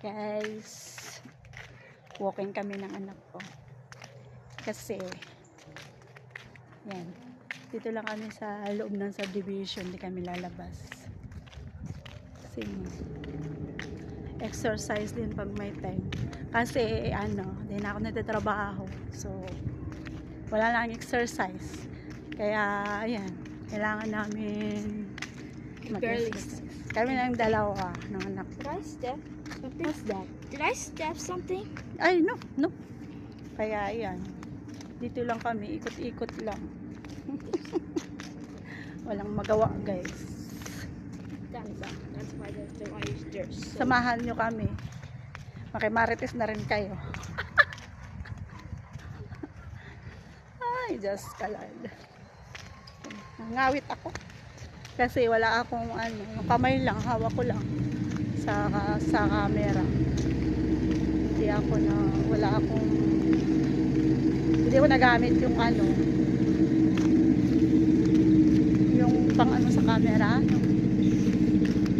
Guys, walking kami ng anak ko. Kasi, yan. Dito lang kami sa loob ng subdivision. Hindi kami lalabas. Kasi, exercise din pag may time. Kasi, ano, na ako nagtatrabaho. So, wala lang exercise. Kaya, ayan, kailangan namin Mag-exercise. Kami lang dalawa ng anak. Did I step something? What's that? Did I step something? Ay, no, no. Kaya, ayan. Dito lang kami, ikot-ikot lang. Walang magawa, guys. That's, that's why the, the wires there's so Samahan nyo kami. Makimarites na rin kayo. Ay, Diyos kalad. Ngawit ako. Kasi wala akong ano, kamay lang, hawak ko lang sa sa camera. Hindi ako na, wala akong hindi ko nagamit yung ano yung pang ano sa camera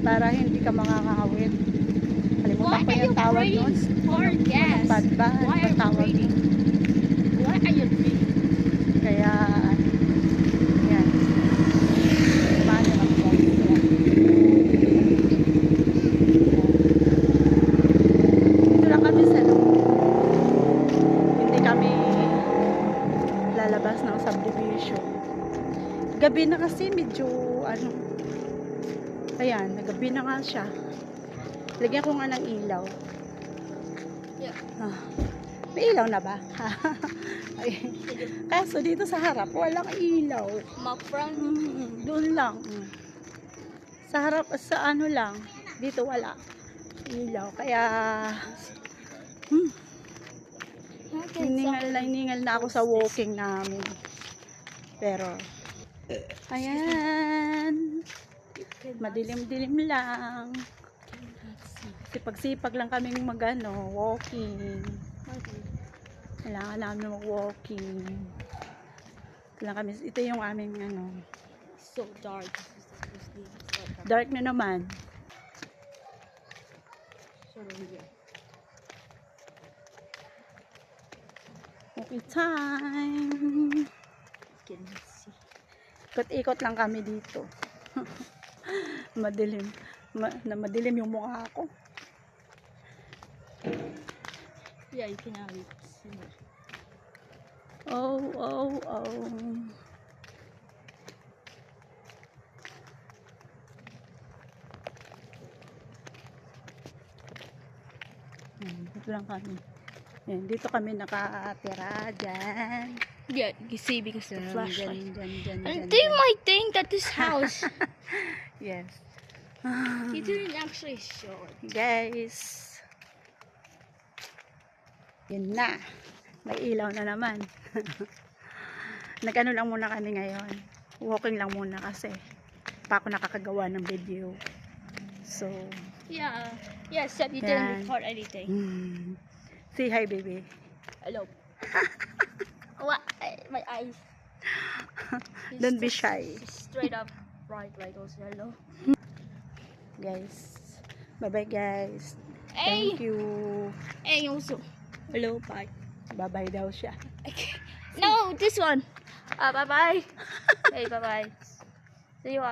para hindi ka makakawit. Kalimutan ko yung tawag doon. hard gas? Bad ba? Why are you doon? Why are you breathing? Kaya, yan. Paano lang po? Yan. Dito lang kami sa loob. Hindi kami lalabas ng subdivision. Gabi na kasi medyo ano ayan, nagabi na nga siya. Lagyan ko nga ng ilaw. Yeah. Ah, may ilaw na ba? Kaso dito sa harap, walang ilaw. Friend, Mm, doon lang. Mm. Sa harap, sa ano lang, dito wala. Ilaw. Kaya, hmm, hiningal na hiningal na ako sa walking namin. Pero, ayan, madilim-dilim lang. Sipag-sipag lang kaming magano, walking. Kailangan namin mag-walking. Kailangan kami, ito yung aming ano, so dark. dark na naman. So yeah. Okay time. Can you see? Ikot-ikot lang kami dito. madilim. Ma na madilim yung mukha ko. Yeah, you can have it. See. Oh, oh, oh. Yan, dito lang kami. Yan, dito kami nakatira dyan. Yeah, you see because the Dyan, flashlight. dyan, dyan, dyan, And dyan, they dyan. might think that this house. Yes. he didn't actually show it. Guys. Yun na. May ilaw na naman. Nagano lang muna kami ngayon. Walking lang muna kasi pa ako nakakagawa ng video. So, Yeah. Yeah, except you Yan. didn't record anything. hmm. Say hi baby. Hello. what? I- My eyes. Don't be shy. Straight up right like those hello. Guys. Bye-bye guys. Hey, Thank you. hey, also. Hello, bye. Bye-bye daw siya. No, this one. Uh, bye bye. hey, bye bye. See you.